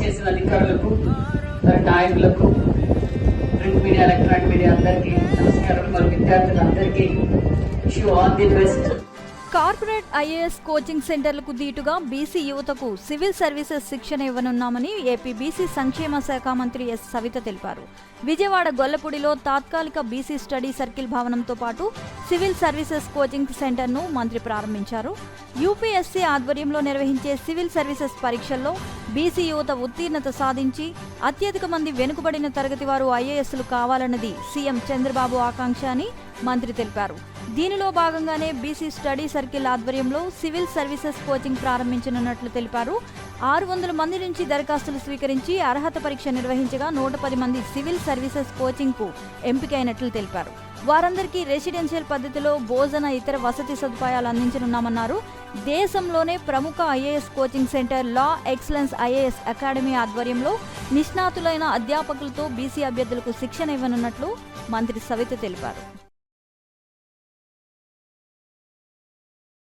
చేసిన అధికారులకు నాయకులకు ప్రింట్ మీడియా ఎలక్ట్రానిక్ మీడియా అందరికీ నమస్కారం. మరియు విద్యార్థులందరికీ shoe all the best. Corporate IAS coaching సెంటర్లకు దీటుగా బీసీ యువతకు సివిల్ సర్వీసెస్ శిక్షణ ఇవ్వనున్నామని ఏపీ బీసీ సంక్షేమ శాఖ మంత్రి ఎస్ సవిత తెలిపారు. విజయవాడ గొల్లపూడిలో తాత్కాలిక బీసీ స్టడీ సర్కిల్ భవనంతో పాటు సివిల్ సర్వీసెస్ కోచింగ్ సెంటర్ను మంత్రి ప్రారంభించారు. యూపీఎస్సీ ఆధ్వర్యంలో నిర్వహించే సివిల్ సర్వీసెస్ పరీక్షల్లో బీసీ యువత ఉత్తీర్ణత సాధించి అత్యధిక మంది వెనుకబడిన తరగతి వారు ఐఏఎస్లు కావాలన్నది సీఎం చంద్రబాబు ఆకాంక్ష అని మంత్రి తెలిపారు. దీనిలో భాగంగానే బీసీ స్టడీ సర్కిల్ ఆధ్వర్యంలో సివిల్ సర్వీసెస్ కోచింగ్ ప్రారంభించనున్నట్లు తెలిపారు. ఆరు వందల మంది నుంచి దరఖాస్తులు స్వీకరించి అర్హత పరీక్ష నిర్వహించగా నూట పది మంది సివిల్ సర్వీసెస్ కోచింగ్కు ఎంపికైనట్లు తెలిపారు. వారందరికీ రెసిడెన్షియల్ పద్ధతిలో భోజన ఇతర వసతి సదుపాయాలు అందించనున్నామన్నారు. దేశంలోనే ప్రముఖ IAS coaching centre La Excellence IAS Academy ఆధ్వర్యంలో నిష్ణాతులైన అధ్యాపకులతో బీసీ అభ్యర్థులకు శిక్షణ ఇవ్వనున్నట్లు మంత్రి సవిత తెలిపారు.